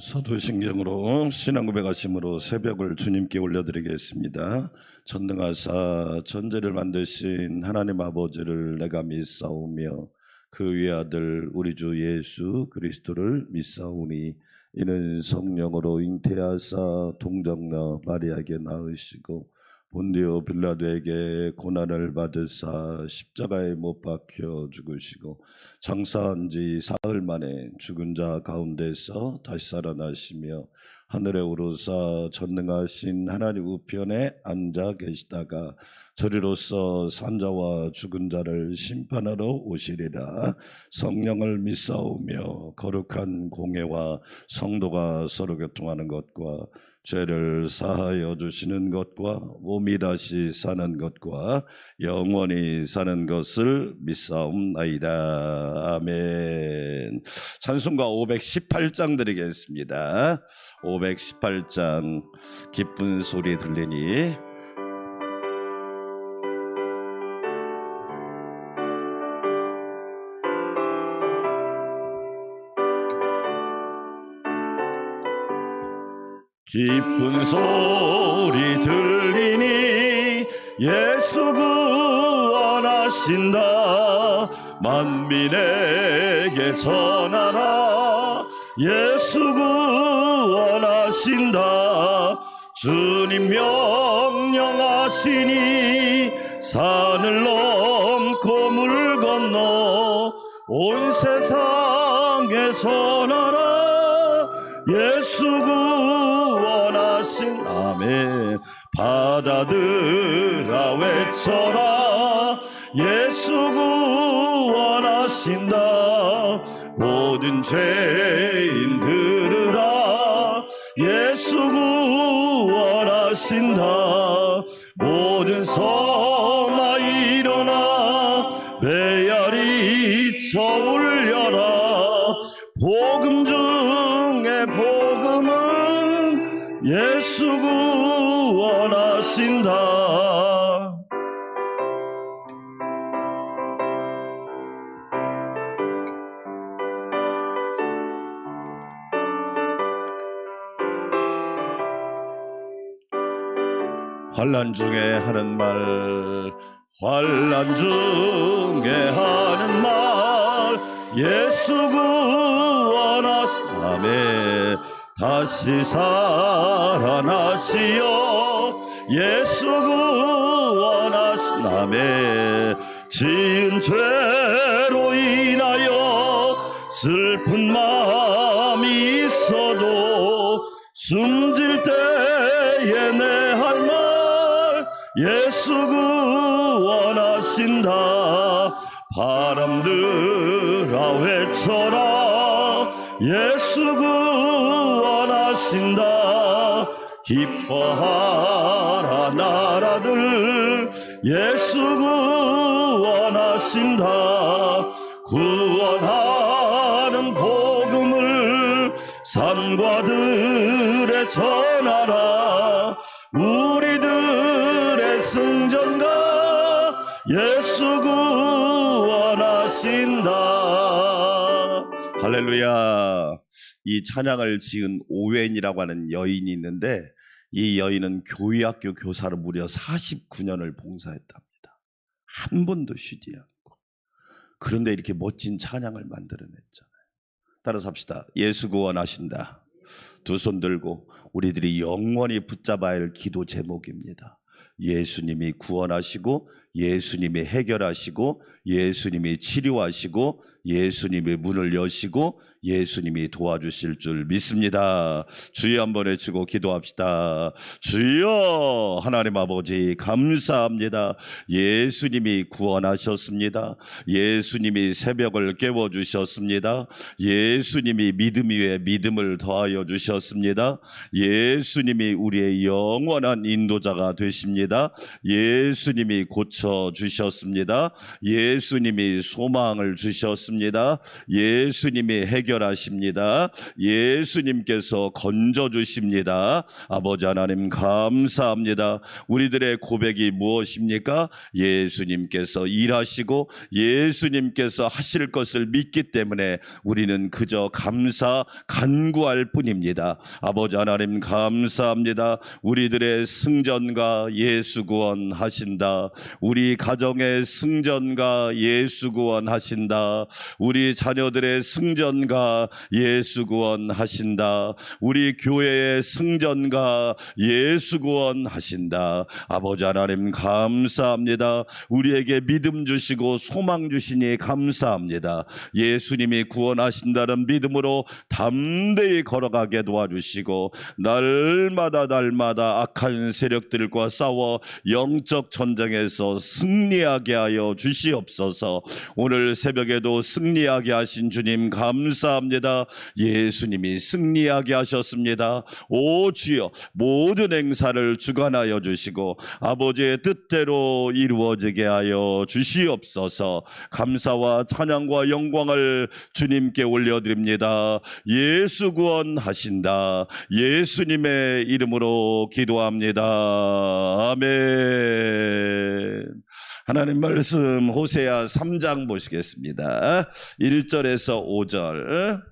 사도신경으로 신앙 고백하심으로 새벽을 주님께 올려드리겠습니다. 전능하사 전제를 만드신 하나님 아버지를 내가 믿사오며 그 외아들 우리 주 예수 그리스도를 믿사오니 이는 성령으로 잉태하사 동정녀 마리아에게 낳으시고 본디오 빌라도에게 고난을 받으사 십자가에 못 박혀 죽으시고 장사한 지 사흘 만에 죽은 자 가운데서 다시 살아나시며 하늘에 오르사 전능하신 하나님 우편에 앉아 계시다가 저리로서 산자와 죽은 자를 심판하러 오시리라 성령을 믿사오며 거룩한 공예와 성도가 서로 교통하는 것과 죄를 사하여 주시는 것과 몸이 다시 사는 것과 영원히 사는 것을 믿사옵나이다. 아멘. 찬송가 518장 드리겠습니다. 518장 기쁜 소리 들리니 기쁜 소리 들리니 예수 구원하신다. 만민에게 전하라. 예수 구원하신다. 주님 명령하시니 산을 넘고 물 건너 온 세상에 전하라. 예수 구원하신 바다들아 외쳐라. 예수 구원하신다. 모든 죄인 들으라. 예수 구원하신다. 모든 성 환란 중에 하는 말 환란 중에 하는 말 예수 구원하사매 다시 살아나시어 예수 구원하시나매 지은 죄로 인하여 슬픈 마음이 있어도 숨질 말 예수 구원하신다. 바람들아 외쳐라. 예수 구원하신다. 기뻐하라 나라들. 예수 구원하신다. 구원하는 복음을 산과 들 이 찬양을 지은 오웬이라고 하는 여인이 있는데 이 여인은 교회학교 교사로 무려 49년을 봉사했답니다. 한 번도 쉬지 않고. 그런데 이렇게 멋진 찬양을 만들어냈잖아요. 따라서 합시다. 예수 구원하신다. 두 손 들고 우리들이 영원히 붙잡아야 할 기도 제목입니다. 예수님이 구원하시고 예수님이 해결하시고 예수님이 치료하시고 예수님이 문을 여시고 예수님이 도와주실 줄 믿습니다. 주여 한번 외치고 기도합시다. 주여 하나님 아버지 감사합니다. 예수님이 구원하셨습니다. 예수님이 새벽을 깨워 주셨습니다. 예수님이 믿음 위에 믿음을 더하여 주셨습니다. 예수님이 우리의 영원한 인도자가 되십니다. 예수님이 고쳐 고쳐 주셨습니다. 예수님이 소망을 주셨습니다. 예수님이 해결하십니다. 예수님께서 건져 주십니다. 아버지 하나님 감사합니다. 우리들의 고백이 무엇입니까? 예수님께서 일하시고 예수님께서 하실 것을 믿기 때문에 우리는 그저 감사 간구할 뿐입니다. 아버지 하나님 감사합니다. 우리들의 승전가 예수 구원하신다. 우리 가정의 승전가 예수 구원하신다. 우리 자녀들의 승전가 예수 구원하신다. 우리 교회의 승전가 예수 구원하신다. 아버지 하나님 감사합니다. 우리에게 믿음 주시고 소망 주시니 감사합니다. 예수님이 구원하신다는 믿음으로 담대히 걸어가게 도와주시고 날마다 날마다 악한 세력들과 싸워 영적 전쟁에서 승리하게 하여 주시옵소서. 오늘 새벽에도 승리하게 하신 주님 감사합니다. 예수님이 승리하게 하셨습니다. 오 주여 모든 행사를 주관하여 주시고 아버지의 뜻대로 이루어지게 하여 주시옵소서. 감사와 찬양과 영광을 주님께 올려드립니다. 예수 구원하신다. 예수님의 이름으로 기도합니다. 아멘. 하나님 말씀 호세아 3장 보시겠습니다. 1절에서 5절.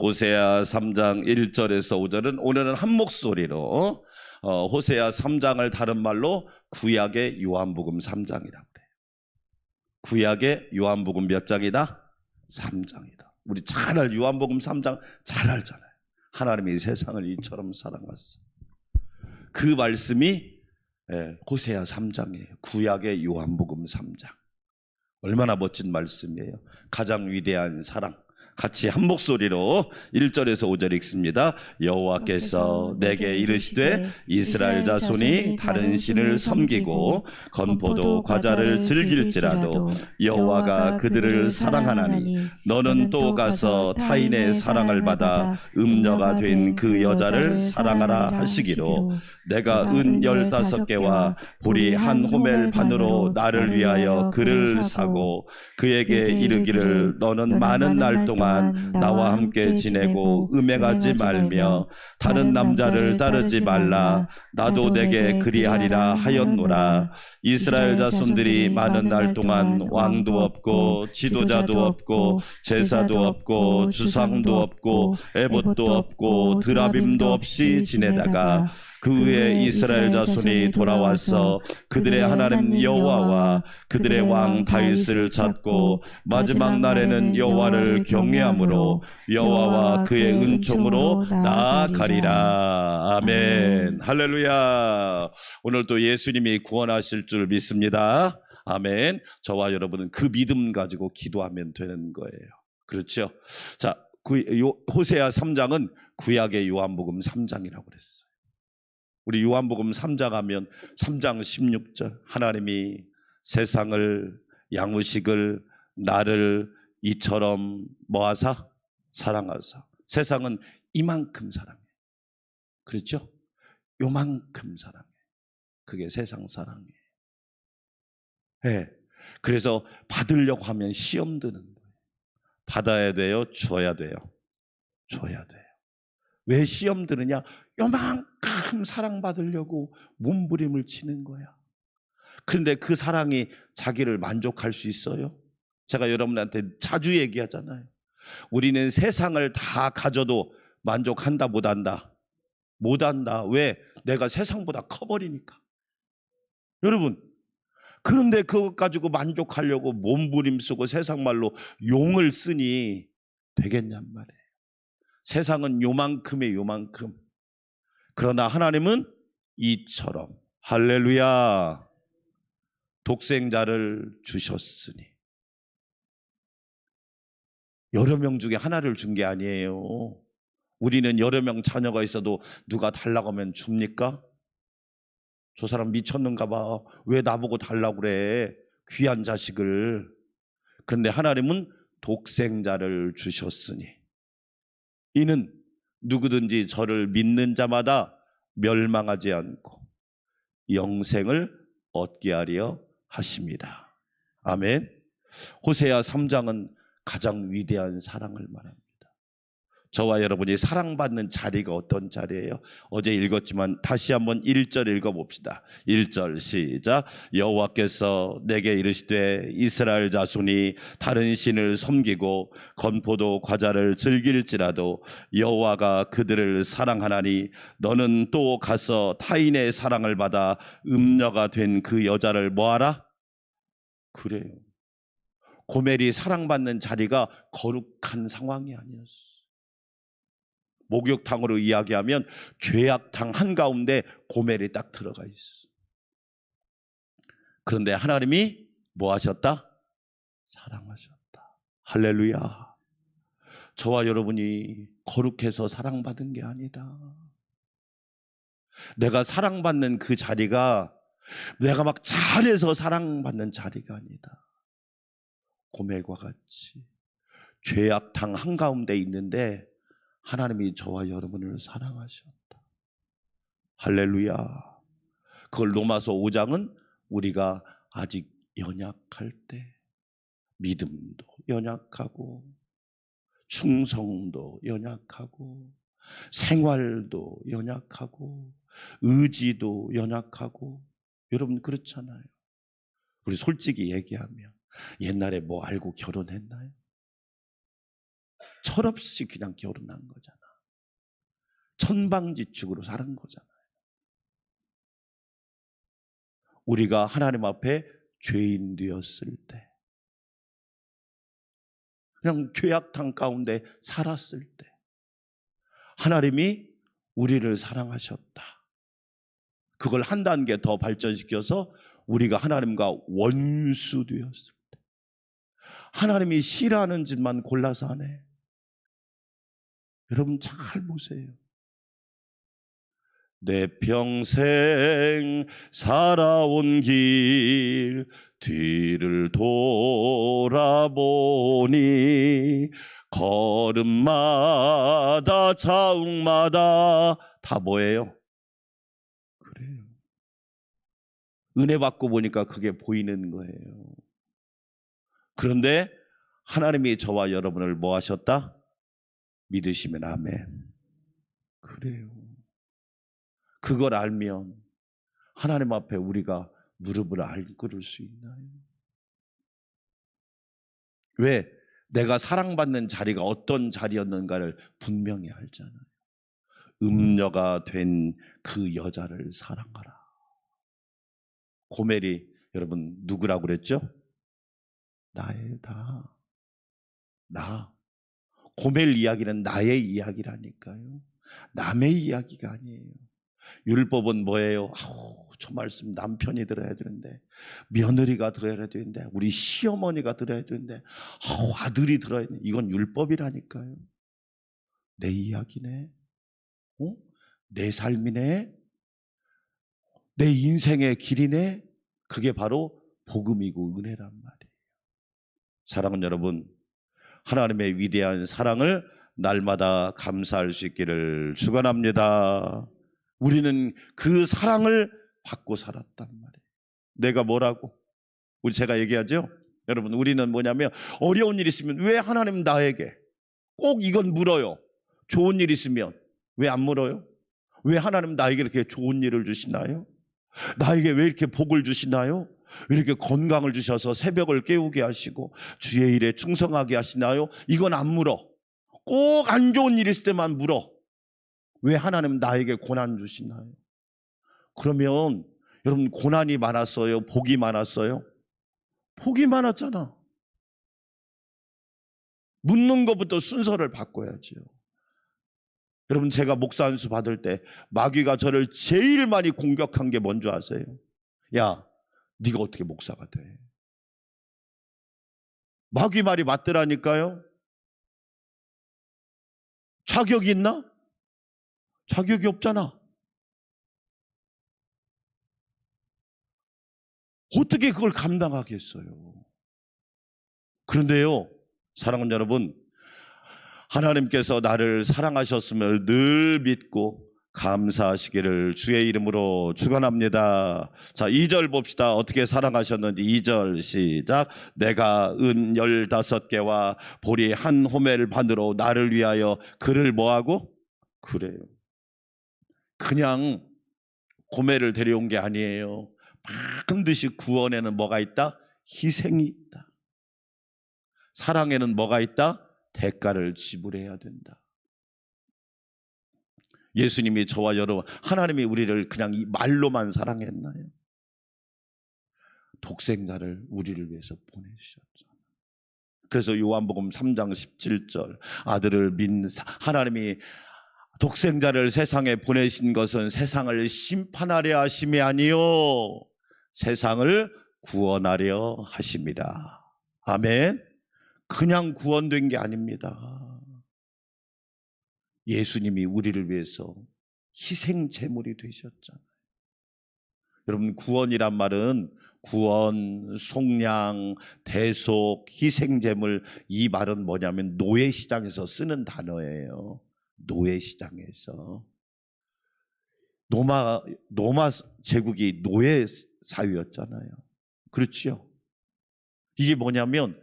호세아 3장 1절에서 5절은 오늘은 한 목소리로 어, 호세아 3장을 다른 말로 구약의 요한복음 3장이라고 그래요. 구약의 요한복음 몇 장이다? 3장이다. 우리 잘 알, 요한복음 3장 잘 알잖아요. 하나님이 세상을 이처럼 사랑하셨어. 그 말씀이 예, 호세아 3장이에요. 구약의 요한복음 3장. 얼마나 멋진 말씀이에요. 가장 위대한 사랑. 같이 한 목소리로 1절에서 5절 읽습니다. 여호와께서 내게 이르시되 이스라엘 자손이 다른 신을 섬기고 건포도 과자를 즐길지라도 여호와가 그들을 사랑하나니 너는 또 가서 타인의 사랑을 받아 음녀가 된 그 여자를 사랑하라 하시기로 내가 은 열다섯 개와 보리 한 호멜 반으로 나를 위하여 그를 사고 그에게 이르기를 너는 많은 날 동안 나와 함께 지내고 음행하지 말며 다른 남자를 따르지 말라. 나도 내게 그리하리라 하였노라. 이스라엘 자손들이 많은 날 동안 왕도 없고 지도자도 없고 제사도 없고 주상도 없고 에봇도 없고 드라빔도 없이 지내다가 그 후에 이스라엘 자손이 돌아와서 그들의 하나님 여호와와 그들의 왕 다윗을 찾고 마지막 날에는 여호와를 경외함으로 여호와와 그의 은총으로 나아가리라. 아멘. 할렐루야. 오늘 또 예수님이 구원하실 줄 믿습니다. 아멘. 저와 여러분은 그 믿음 가지고 기도하면 되는 거예요. 그렇죠? 자 호세아 3장은 구약의 요한복음 3장이라고 그랬어요 우리 요한복음 3장 하면 3장 16절. 하나님이 세상을 양우식을 나를 이처럼 뭐하사? 사랑하사. 세상은 이만큼 사랑해. 그렇죠? 요만큼 사랑해. 그게 세상 사랑이에요 네. 그래서 받으려고 하면 시험 드는 거예요. 받아야 돼요? 줘야 돼요? 줘야 돼요. 왜 시험 드느냐 요만큼 사랑받으려고 몸부림을 치는 거야. 그런데 그 사랑이 자기를 만족할 수 있어요? 제가 여러분한테 자주 얘기하잖아요. 우리는 세상을 다 가져도 만족한다 못한다. 못한다. 왜? 내가 세상보다 커버리니까. 여러분, 그런데 그것 가지고 만족하려고 몸부림 쓰고 세상 말로 용을 쓰니 되겠냔 말이에요. 세상은 요만큼의 요만큼. 그러나 하나님은 이처럼 할렐루야 독생자를 주셨으니 여러 명 중에 하나를 준 게 아니에요. 우리는 여러 명 자녀가 있어도 누가 달라고 하면 줍니까? 저 사람 미쳤는가 봐. 왜 나보고 달라고 그래? 귀한 자식을. 그런데 하나님은 독생자를 주셨으니 이는 누구든지 저를 믿는 자마다 멸망하지 않고 영생을 얻게 하려 하십니다. 아멘. 호세아 3장은 가장 위대한 사랑을 말합니다. 저와 여러분이 사랑받는 자리가 어떤 자리예요? 어제 읽었지만 다시 한번 1절 읽어봅시다. 1절 시작. 여호와께서 내게 이르시되 이스라엘 자손이 다른 신을 섬기고 건포도 과자를 즐길지라도 여호와가 그들을 사랑하나니 너는 또 가서 타인의 사랑을 받아 음녀가 된 그 여자를 뭐하라? 그래요. 고멜이 사랑받는 자리가 거룩한 상황이 아니었어. 목욕탕으로 이야기하면 죄악탕 한가운데 고멜이 딱 들어가 있어. 그런데 하나님이 뭐 하셨다? 사랑하셨다. 할렐루야. 저와 여러분이 거룩해서 사랑받은 게 아니다. 내가 사랑받는 그 자리가 내가 막 잘해서 사랑받는 자리가 아니다. 고멜과 같이 죄악탕 한가운데 있는데 하나님이 저와 여러분을 사랑하셨다. 할렐루야. 그걸 로마서 5장은 우리가 아직 연약할 때 믿음도 연약하고 충성도 연약하고 생활도 연약하고 의지도 연약하고 여러분 그렇잖아요. 우리 솔직히 얘기하면 옛날에 뭐 알고 결혼했나요? 철없이 그냥 결혼한 거잖아. 천방지축으로 사는 거잖아요. 우리가 하나님 앞에 죄인 되었을 때, 그냥 죄악탕 가운데 살았을 때, 하나님이 우리를 사랑하셨다. 그걸 한 단계 더 발전시켜서 우리가 하나님과 원수 되었을 때, 하나님이 싫어하는 짓만 골라서 하네. 여러분 잘 보세요. 내 평생 살아온 길 뒤를 돌아보니 걸음마다 자욱마다 다 뭐예요? 그래요. 은혜 받고 보니까 그게 보이는 거예요. 그런데 하나님이 저와 여러분을 뭐 하셨다? 믿으시면 아멘. 그래요. 그걸 알면 하나님 앞에 우리가 무릎을 안 꿇을 수 있나요? 왜? 내가 사랑받는 자리가 어떤 자리였는가를 분명히 알잖아요. 음녀가 된 그 여자를 사랑하라. 고멜이 여러분 누구라고 그랬죠? 나의 다. 나. 고멜 이야기는 나의 이야기라니까요. 남의 이야기가 아니에요. 율법은 뭐예요? 아우, 저 말씀 남편이 들어야 되는데, 며느리가 들어야 되는데, 우리 시어머니가 들어야 되는데, 아우, 아들이 들어야 되는데, 이건 율법이라니까요. 내 이야기네. 어? 내 삶이네. 내 인생의 길이네. 그게 바로 복음이고 은혜란 말이에요. 사랑하는 여러분, 하나님의 위대한 사랑을 날마다 감사할 수 있기를 축원합니다. 우리는 그 사랑을 받고 살았단 말이에요. 내가 뭐라고? 우리 제가 얘기하죠? 여러분, 우리는 뭐냐면 어려운 일 있으면 왜 하나님 나에게 꼭 이건 물어요. 좋은 일 있으면 왜 안 물어요? 왜 하나님 나에게 이렇게 좋은 일을 주시나요? 나에게 왜 이렇게 복을 주시나요? 왜 이렇게 건강을 주셔서 새벽을 깨우게 하시고 주의 일에 충성하게 하시나요? 이건 안 물어. 꼭 안 좋은 일 있을 때만 물어. 왜 하나님 나에게 고난 주시나요? 그러면 여러분 고난이 많았어요? 복이 많았어요? 복이 많았잖아. 묻는 것부터 순서를 바꿔야죠. 여러분 제가 목사 안수 받을 때 마귀가 저를 제일 많이 공격한 게 뭔지 아세요? 야, 네가 어떻게 목사가 돼? 마귀 말이 맞더라니까요. 자격이 있나? 자격이 없잖아. 어떻게 그걸 감당하겠어요? 그런데요, 사랑하는 여러분, 하나님께서 나를 사랑하셨음을 늘 믿고 감사하시기를 주의 이름으로 축원합니다. 자, 2절 봅시다. 어떻게 사랑하셨는지 2절 시작. 내가 은 15개와 보리 한 호멜 반으로 나를 위하여 그를 뭐하고 그래요. 그냥 고매를 데려온 게 아니에요. 반드시 구원에는 뭐가 있다? 희생이 있다. 사랑에는 뭐가 있다? 대가를 지불해야 된다. 예수님이 저와 여러분, 하나님이 우리를 그냥 이 말로만 사랑했나요? 독생자를 우리를 위해서 보내주셨죠. 그래서 요한복음 3장 17절 아들을 믿는 사- 하나님이 독생자를 세상에 보내신 것은 세상을 심판하려 하심이 아니요 세상을 구원하려 하십니다. 아멘. 그냥 구원된 게 아닙니다. 예수님이 우리를 위해서 희생 제물이 되셨잖아요. 여러분 구원이란 말은 구원, 속량, 대속, 희생 제물 이 말은 뭐냐면 노예 시장에서 쓰는 단어예요. 노예 시장에서 노마 노마 제국이 노예 사회였잖아요. 그렇지요. 이게 뭐냐면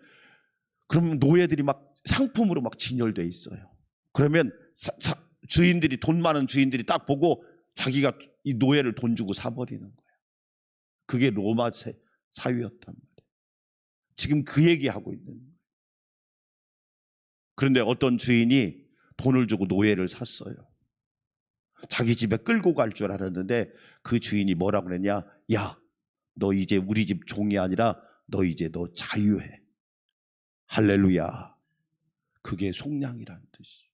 그럼 노예들이 막 상품으로 막 진열돼 있어요. 그러면 사- 사- 주인들이 돈 많은 주인들이 딱 보고 자기가 이 노예를 돈 주고 사버리는 거예요. 그게 로마 세- 사회였단 말이에요. 지금 그 얘기하고 있는 거예요. 그런데 어떤 주인이 돈을 주고 노예를 샀어요. 자기 집에 끌고 갈 줄 알았는데 그 주인이 뭐라고 그랬냐? 야, 너 이제 우리 집 종이 아니라 너 이제 너 자유해. 할렐루야. 그게 속량이란 뜻이에요.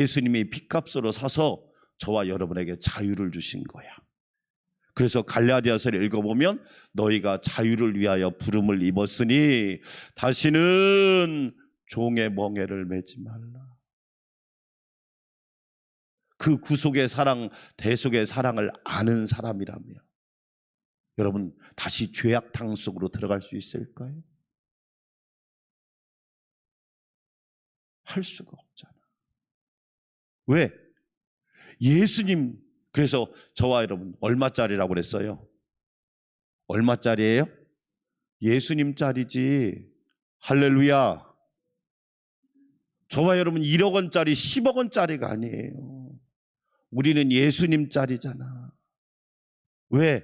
예수님이 핏값으로 사서 저와 여러분에게 자유를 주신 거야. 그래서 갈라디아서를 읽어보면 너희가 자유를 위하여 부름을 입었으니 다시는 종의 멍에를 매지 말라. 그 구속의 사랑, 대속의 사랑을 아는 사람이라며 여러분 다시 죄악탕 속으로 들어갈 수 있을까요? 할 수가 없잖아. 왜? 예수님 그래서 저와 여러분 얼마짜리라고 그랬어요? 얼마짜리예요? 예수님 짜리지. 할렐루야. 저와 여러분 1억 원짜리 10억 원짜리가 아니에요. 우리는 예수님 짜리잖아. 왜?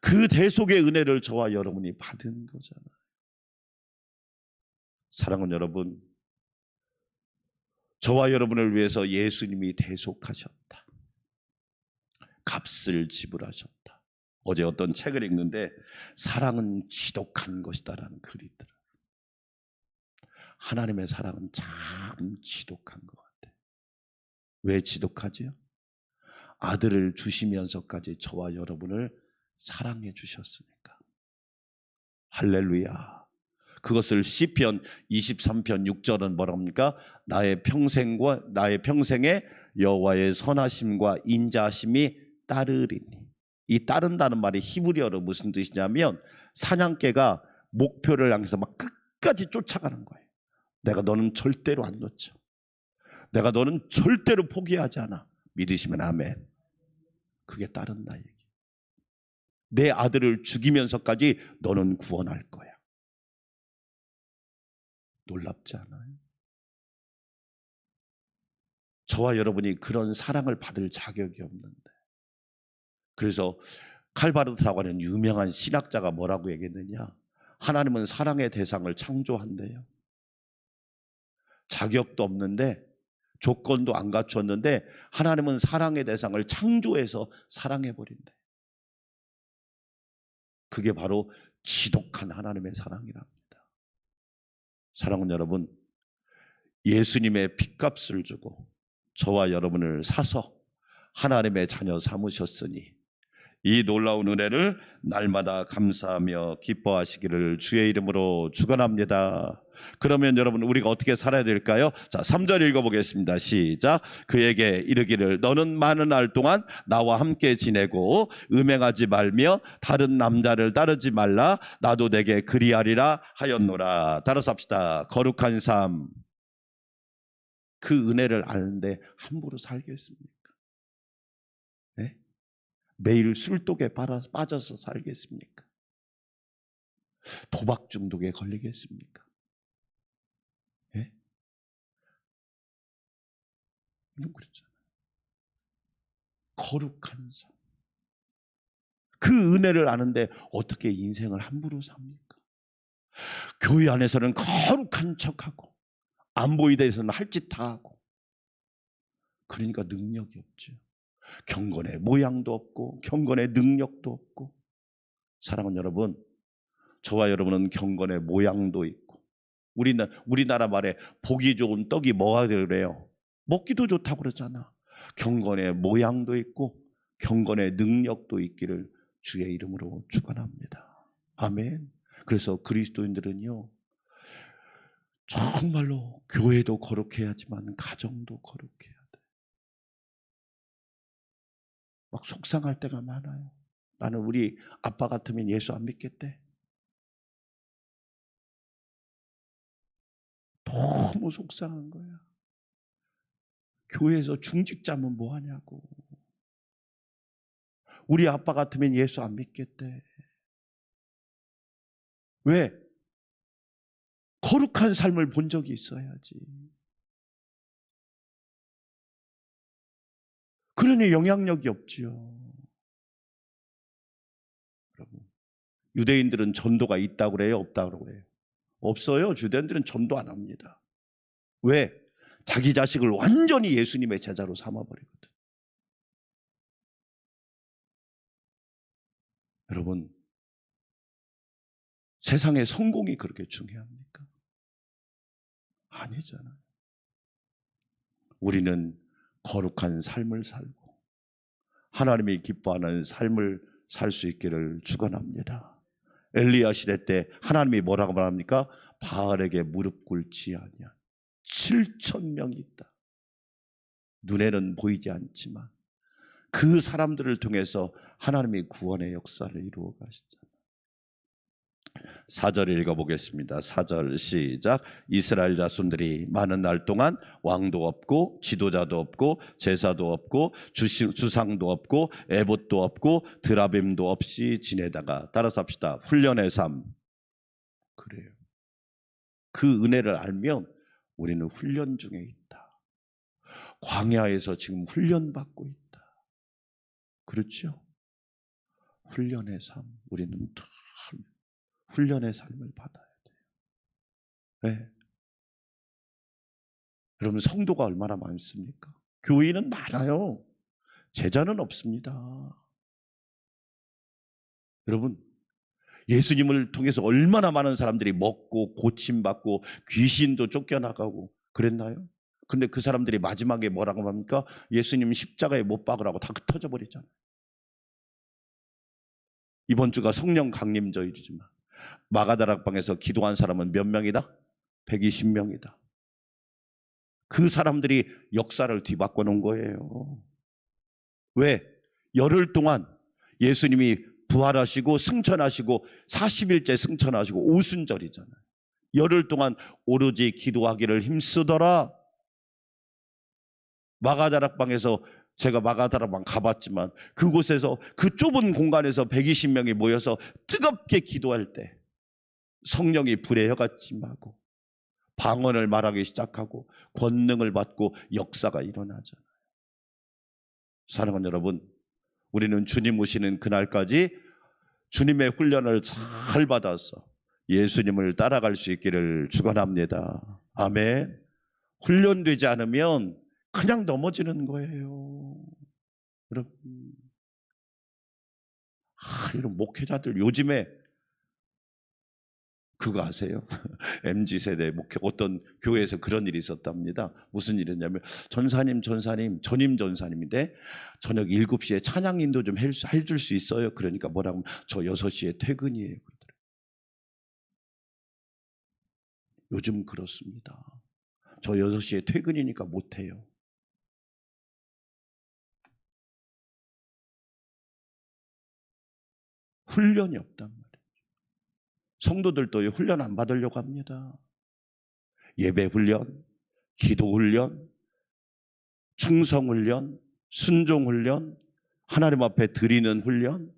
그 대속의 은혜를 저와 여러분이 받은 거잖아요. 사랑하는 여러분, 저와 여러분을 위해서 예수님이 대속하셨다. 값을 지불하셨다. 어제 어떤 책을 읽는데 사랑은 지독한 것이다라는 글이 있더라. 하나님의 사랑은 참 지독한 것 같아. 왜 지독하지요? 아들을 주시면서까지 저와 여러분을 사랑해 주셨으니까. 할렐루야. 그것을 시편 23편 6절은 뭐랍니까? 나의 평생과 나의 평생에 여호와의 선하심과 인자하심이 따르리니. 이 따른다는 말이 히브리어로 무슨 뜻이냐면 사냥개가 목표를 향해서 막 끝까지 쫓아가는 거예요. 내가 너는 절대로 안 놓쳐. 내가 너는 절대로 포기하지 않아. 믿으시면 아멘. 그게 따른다 얘기. 내 아들을 죽이면서까지 너는 구원할 거야. 놀랍지 않아요? 저와 여러분이 그런 사랑을 받을 자격이 없는데. 그래서 칼바르트라고 하는 유명한 신학자가 뭐라고 얘기했느냐? 하나님은 사랑의 대상을 창조한대요. 자격도 없는데 조건도 안 갖췄는데 하나님은 사랑의 대상을 창조해서 사랑해 버린대. 그게 바로 지독한 하나님의 사랑이랍니다. 사랑하는 여러분, 예수님의 핏값을 주고 저와 여러분을 사서 하나님의 자녀 삼으셨으니 이 놀라운 은혜를 날마다 감사하며 기뻐하시기를 주의 이름으로 축원합니다. 그러면 여러분 우리가 어떻게 살아야 될까요? 자, 3절 읽어 보겠습니다. 시작. 그에게 이르기를 너는 많은 날 동안 나와 함께 지내고 음행하지 말며 다른 남자를 따르지 말라 나도 내게 그리하리라 하였노라. 따라서 합시다. 거룩한 삶 그 은혜를 아는데 함부로 살겠습니까? 네? 매일 술독에 빠져서 살겠습니까? 도박 중독에 걸리겠습니까? 예? 이런 그렇잖아요. 거룩한 삶. 그 은혜를 아는데 어떻게 인생을 함부로 삽니까? 교회 안에서는 거룩한 척하고 안 보이다 해서는 할 짓 다 하고 그러니까 능력이 없죠. 경건의 모양도 없고 경건의 능력도 없고 사랑하는 여러분 저와 여러분은 경건의 모양도 있고 우리나, 우리나라 말에 보기 좋은 떡이 뭐가 그래요? 먹기도 좋다고 그러잖아. 경건의 모양도 있고 경건의 능력도 있기를 주의 이름으로 축원합니다. 아멘. 그래서 그리스도인들은요. 정말로 교회도 거룩해야지만 가정도 거룩해야 막 속상할 때가 많아요. 나는 우리 아빠 같으면 예수 안 믿겠대. 너무 속상한 거야. 교회에서 중직자면 뭐 하냐고. 우리 아빠 같으면 예수 안 믿겠대. 왜? 거룩한 삶을 본 적이 있어야지. 그러니 영향력이 없지요. 여러분, 유대인들은 전도가 있다고 그래요? 없다고 그래요? 없어요. 주대인들은 전도 안 합니다. 왜? 자기 자식을 완전히 예수님의 제자로 삼아버리거든. 여러분, 세상의 성공이 그렇게 중요합니까? 아니잖아요. 우리는 거룩한 삶을 살고 하나님이 기뻐하는 삶을 살 수 있기를 축원합니다. 엘리야 시대 때 하나님이 뭐라고 말합니까? 바알에게 무릎 꿇지 아니한 7천 명이 있다. 눈에는 보이지 않지만 그 사람들을 통해서 하나님이 구원의 역사를 이루어 가시잖 4절 읽어보겠습니다. 4절 시작. 이스라엘 자손들이 많은 날 동안 왕도 없고 지도자도 없고 제사도 없고 주시- 주상도 없고 에봇도 없고 드라빔도 없이 지내다가 따라서 합시다. 훈련의 삶. 그래요. 그 은혜를 알면 우리는 훈련 중에 있다. 광야에서 지금 훈련받고 있다. 그렇죠? 훈련의 삶. 우리는 다 훈련의 삶을 받아야 돼요. 네. 여러분 성도가 얼마나 많습니까? 교인은 많아요. 제자는 없습니다. 여러분 예수님을 통해서 얼마나 많은 사람들이 먹고 고침받고 귀신도 쫓겨나가고 그랬나요? 근데 그 사람들이 마지막에 뭐라고 합니까? 예수님 십자가에 못 박으라고 다 흩어져 버리잖아요. 이번 주가 성령 강림절이지만 마가다락방에서 기도한 사람은 몇 명이다? 120명이다. 그 사람들이 역사를 뒤바꿔 놓은 거예요. 왜? 열흘 동안 예수님이 부활하시고 승천하시고 40일째 승천하시고 오순절이잖아요. 열흘 동안 오로지 기도하기를 힘쓰더라. 마가다락방에서 제가 마가다락방 가봤지만 그곳에서 그 좁은 공간에서 120명이 모여서 뜨겁게 기도할 때 성령이 불의 혀같이 임하고 방언을 말하기 시작하고 권능을 받고 역사가 일어나잖아요. 사랑하는 여러분, 우리는 주님 오시는 그날까지 주님의 훈련을 잘 받아서 예수님을 따라갈 수 있기를 축원합니다. 아멘. 훈련되지 않으면 그냥 넘어지는 거예요. 여러분. 아, 이런 목회자들 요즘에 그거 아세요? MZ 세대 목회 어떤 교회에서 그런 일이 있었답니다. 무슨 일이었냐면 전사님 전사님 전임 전사님인데 저녁 7시에 찬양 인도 좀 해줄 수 있어요. 그러니까 뭐라고 하면 저 6시에 퇴근이에요. 요즘 그렇습니다. 저 6시에 퇴근이니까 못 해요. 훈련이 말이에요. 성도들도 훈련 안 받으려고 합니다. 예배 훈련, 기도 훈련, 충성 훈련, 순종 훈련, 하나님 앞에 드리는 훈련.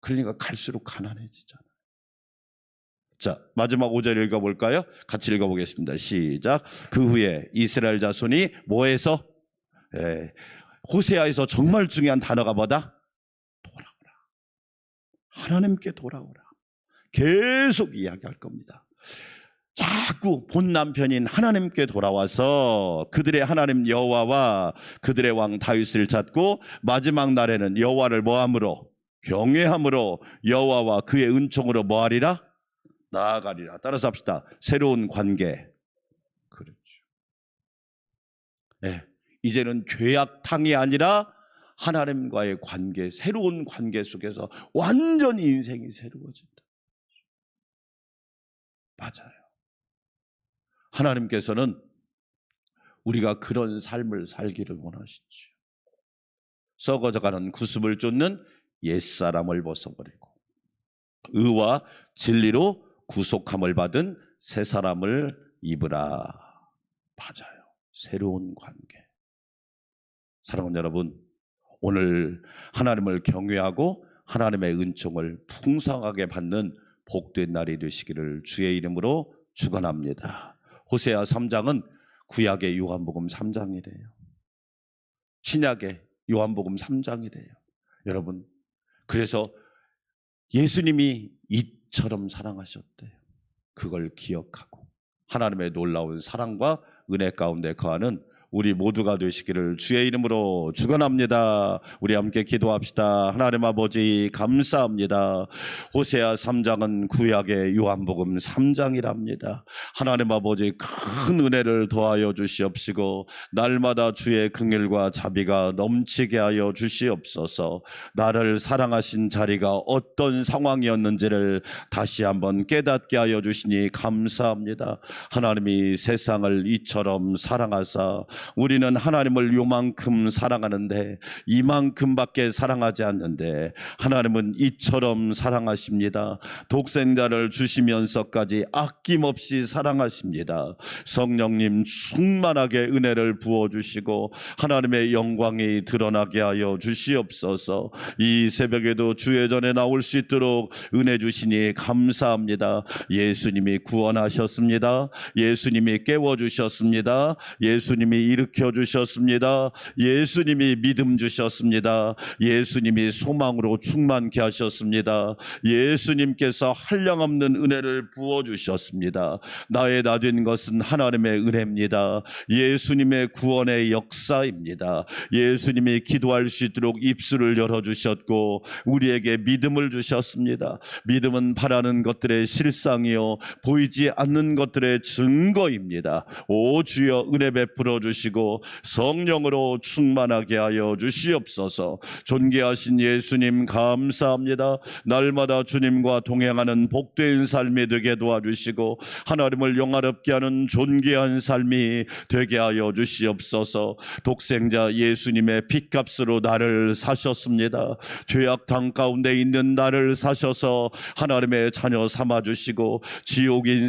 그러니까 갈수록 가난해지잖아요. 자, 마지막 5절 읽어볼까요? 같이 읽어보겠습니다. 시작. 그 후에 이스라엘 자손이 뭐해서? 예, 호세아에서 정말 중요한 단어가 뭐다? 하나님께 돌아오라. 계속 이야기할 겁니다. 자꾸 본 남편인 하나님께 돌아와서 그들의 하나님 여호와와 그들의 왕 다윗을 찾고 마지막 날에는 여호와를 뭐함으로 경외함으로 여호와와 그의 은총으로 뭐하리라 나아가리라. 따라서 합시다. 새로운 관계. 그렇죠. 예. 이제는 죄악 탕이 아니라 하나님과의 관계, 새로운 관계 속에서 완전히 인생이 새로워진다. 맞아요. 하나님께서는 우리가 그런 삶을 살기를 원하시죠. 썩어져가는 구습을 쫓는 옛사람을 벗어버리고 의와 진리로 구속함을 받은 새 사람을 입으라. 맞아요. 새로운 관계. 사랑하는 여러분, 오늘 하나님을 경외하고 하나님의 은총을 풍성하게 받는 복된 날이 되시기를 주의 이름으로 축원합니다. 호세아 3장은 구약의 요한복음 3장이래요. 신약의 요한복음 3장이래요. 여러분, 그래서 예수님이 이처럼 사랑하셨대요. 그걸 기억하고 하나님의 놀라운 사랑과 은혜 가운데 거하는 우리 모두가 되시기를 주의 이름으로 축원합니다. 우리 함께 기도합시다. 하나님 아버지 감사합니다. 호세아 3장은 구약의 요한복음 3장이랍니다. 하나님 아버지 큰 은혜를 더하여 주시옵시고 날마다 주의 긍휼과 자비가 넘치게 하여 주시옵소서. 나를 사랑하신 자리가 어떤 상황이었는지를 다시 한번 깨닫게 하여 주시니 감사합니다. 하나님이 세상을 이처럼 사랑하사 우리는 하나님을 요만큼 사랑하는데 이만큼밖에 사랑하지 않는데 하나님은 이처럼 사랑하십니다. 독생자를 주시면서까지 아낌없이 사랑하십니다. 성령님 충만하게 은혜를 부어 주시고 하나님의 영광이 드러나게 하여 주시옵소서. 이 새벽에도 주의 전에 나올 수 있도록 은혜 주시니 감사합니다. 예수님이 구원하셨습니다. 예수님이 깨워 주셨습니다. 예수님이 일으켜 주셨습니다. 예수님이 믿음 주셨습니다. 예수님이 소망으로 충만케 하셨습니다. 예수님께서 한량없는 은혜를 부어 주셨습니다. 나의 나된 것은 하나님의 은혜입니다. 예수님의 구원의 역사입니다. 예수님이 기도할 수 있도록 입술을 열어 주셨고 우리에게 믿음을 주셨습니다. 믿음은 바라는 것들의 실상이요 보이지 않는 것들의 증거입니다. 오 주여 은혜 베풀어 주시고 성령으로 충만하게 하여 주시옵소서. 존귀하신 예수님 감사합니다. 날마다 주님과 동행하는 복된 삶이 되게 도와주시고 하나님을 영화롭게 하는 존귀한 삶이 되게 하여 주시옵소서. 독생자 예수님의 핏값으로 나를 사셨습니다. 죄악당 가운데 있는 나를 사셔서 하나님의 자녀 삼아 주시고 지옥 인생